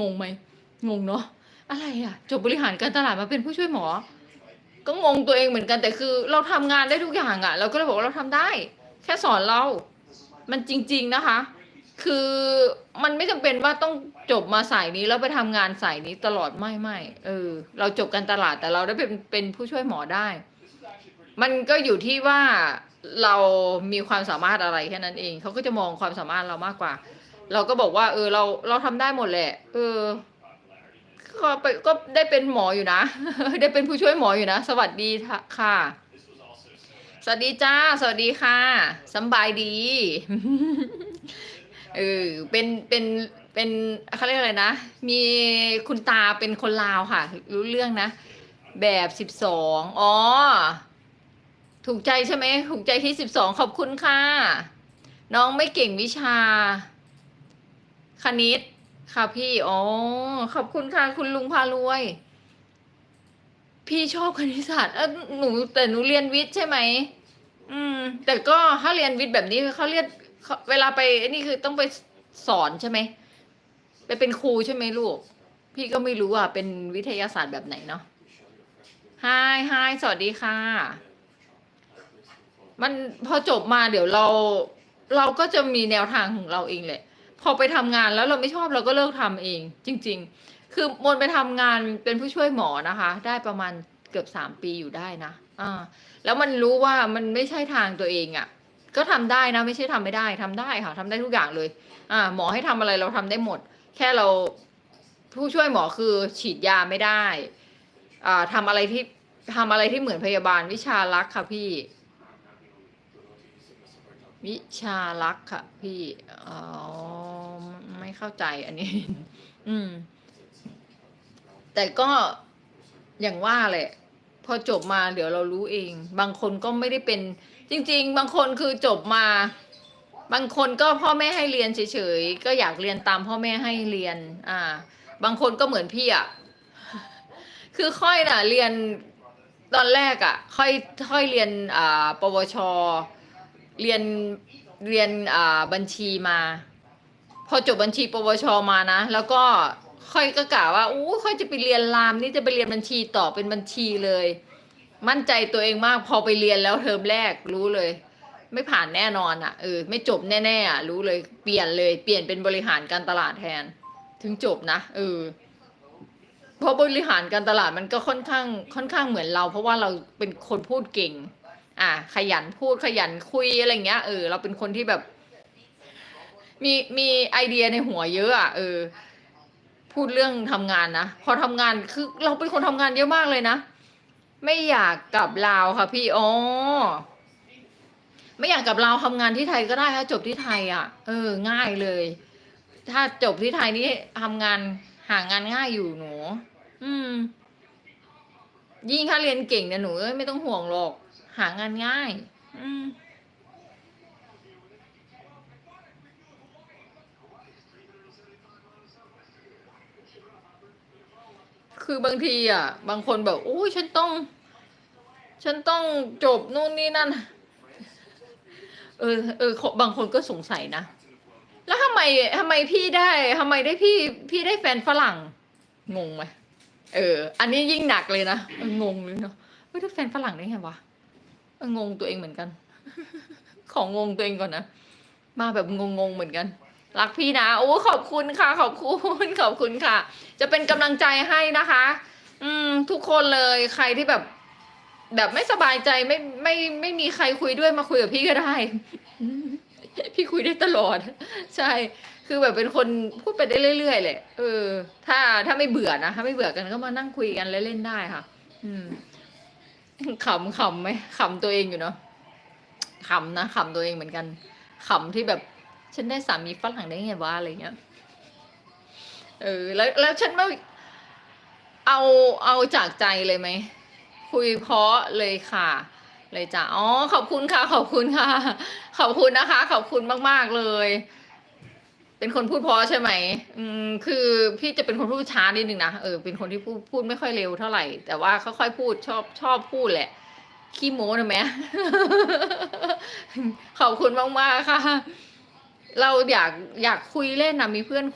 งงไหมงงเนาะอะไรอะจบบริหารการตลาดมาเป็นผู้ช่วยหมอ ก็งงตัวเองเหมือนกันแต่คือ เราทำงานได้ทุกอย่างอะเราก็เลยบอกว่าเราทำได้ แค่สอนเรา มันจริง ๆนะคะ คือมันไม่จำเป็นว่าต้องจบมาสายนี้แล้วไปทำงานสายนี้ตลอดไม่ไม่เออ เราจบการตลาดแต่เราได้เป็นเป็นผู้ช่วยหมอได้ มันก็อยู่ที่ว่าเรามีความสามารถอะไรแค่นั้นเองเขาก็จะมองความสามารถเรามากกว่า เราก็บอกว่าเออเราเราทำได้หมดแหละ เออก็ไปก็ได้เป็นหมออยู่นะ ได้เป็นผู้ช่วยหมออยู่นะ สวัสดีค่ะ สวัสดีจ้า สวัสดีค่ะสบายดีเออเป็นเป็นเป็นเขาเรียกอะไรนะ มีคุณตาเป็นคนลาวค่ะ รู้เรื่องนะ แบบสิบสองอ๋อ ถูกใจใช่ไหมถูกใจที่สิบสองขอบคุณค่ะ น้องไม่เก่งวิชา คณิต ค่ะพี่ อ๋อ ขอบคุณค่ะ คุณลุงพารวย พี่ชอบคณิตศาสตร์เออหนูแต่หนูเรียนวิทย์ใช่ไหม อืม แต่ก็ถ้าเรียนวิทย์แบบนี้เขาเรียกเขาเวลาไปนี่คือต้องไปสอนใช่ไหม ไปเป็นครูใช่ไหมลูก พี่ก็ไม่รู้อะ เป็นวิทยาศาสตร์แบบไหนเนาะฮายฮายสวัสดีค่ะ มันพอจบมาเดี๋ยวเรา เราก็จะมีแนวทางของเราเองแหละ พอไปทำงานแล้วเราไม่ชอบเราก็เลิกทำเอง จริง ๆ คือมนไปทำงานเป็นผู้ช่วยหมอนะคะ ได้ประมาณเกือบสามปีอยู่ได้นะอ่าแล้วมันรู้ว่ามันไม่ใช่ทางตัวเองอะ่ะ ก็ทำได้นะไม่ใช่ทำไม่ได้ทำได้ค่ะทำได้ทุกอย่างเลยอ่าหมอให้ทำอะไรเราทำได้หมด แค่เราผู้ช่วยหมอคือฉีดยาไม่ได้อ่าทำอะไรที่ทำอะไรที่เหมือนพยาบาลวิชารักค่ะพี่วิชารักค่ะพี่ อ๋อ เข้าใจอันนี้ อืม แต่ก็อย่างว่าแหละ พอจบมาเดี๋ยวเรารู้เอง บางคนก็ไม่ได้เป็น จริง ๆ บางคนคือจบมา บางคนก็พ่อแม่ให้เรียนเฉยๆก็อยากเรียนตามพ่อแม่ให้เรียน อ่า บางคนก็เหมือนพี่อะคือค่อยน่ะ เรียนตอนแรกอะ ค่อยค่อยเรียนอ่าปวช เรียนเรียนอ่าบัญชีมา พอจบบัญชี ปวชมานะ แล้วก็ค่อยก็กล่าวว่าอู้ค่อยจะไปเรียนรามนี่จะไปเรียนบัญชีต่อเป็นบัญชีเลย มั่นใจตัวเองมากพอไปเรียนแล้วเทอมแรกรู้เลย ไม่ผ่านแน่นอนอะเออไม่จบแน่ๆอะรู้เลยเปลี่ยนเลยเปลี่ยนเป็นบริหารการตลาดแทน ถึงจบนะเออเพราะบริหารการตลาดมันก็ค่อนข้างค่อนข้างเหมือนเรา เพราะว่าเราเป็นคนพูดเก่ง อะขยันพูดขยันคุยอะไรเงี้ยเออเราเป็นคนที่แบบ มีมีไอเดียในหัวเยอะอะเออ พูดเรื่องทำงานนะพอทำงานคือเราเป็นคนทำงานเยอะมากเลยนะ ไม่อยากกลับลาวค่ะพี่อ๋อไม่อยากกลับลาวทำงานที่ไทยก็ได้ถ้าจบที่ไทยอะ เออ ง่ายเลย ถ้าจบที่ไทยนี่ทำงานหางานง่ายอยู่หนู อืม ยิ่งถ้าเรียนเก่งเนี่ยหนูไม่ต้องห่วงหรอก หางานง่าย อืม คือบางทีอะ บางคนแบบโอ้ยฉันต้อง ฉันต้องจบนู่นนี่นั่น เออเออบางคนก็สงสัยนะ แล้วทำไมทำไมพี่ได้ทำไมได้พี่พี่ได้แฟนฝรั่ง งงไหมเออ อันนี้ยิ่งหนักเลยนะงงเลยเนาะเฮ้ยได้แฟนฝรั่งได้ไงวะงงตัวเองเหมือนกัน ของงงตัวเองก่อนนะ มาแบบงงๆเหมือนกัน รักพี่นะโอ้ขอบคุณค่ะ ขอบคุณขอบคุณค่ะ จะเป็นกำลังใจให้นะคะ อืม ทุกคนเลยใครที่แบบ แบบไม่สบายใจไม่ไม่ไม่มีใครคุยด้วยมาคุยกับพี่ก็ได้ พี่คุยได้ตลอด ใช่ คือแบบเป็นคนพูดไปได้เรื่อยๆแหละเออ ถ้าถ้าไม่เบื่อนะถ้าไม่เบื่อกันก็มานั่งคุยกันเล่นๆได้ค่ะ อืมขำขำไหมขำตัวเองอยู่เนาะขำนะขำตัวเองเหมือนกันขำที่แบบ ฉันได้สามีฝรั่งได้ไงวะอะไรเงี้ยเออแล้วแล้วฉันไม่เอาเอาจากใจเลยไหมคุยเพราะเลยค่ะ เลยจ้ะอ๋อขอบคุณค่ะ ขอบคุณค่ะ ขอบคุณนะคะ ขอบคุณมาก ๆ เลย เป็นคนพูดเพราะใช่ไหมอืมคือพี่จะเป็นคนพูดช้านิดนึงนะเออเป็นคนที่พูดพูดไม่ค่อยเร็วเท่าไหร่ แต่ว่าค่อยๆพูดชอบชอบพูดแหละขี้โม้นะแม่ขอบคุณมากๆค่ะ เราอยากอยากคุยเล่นนะมีเพื่อน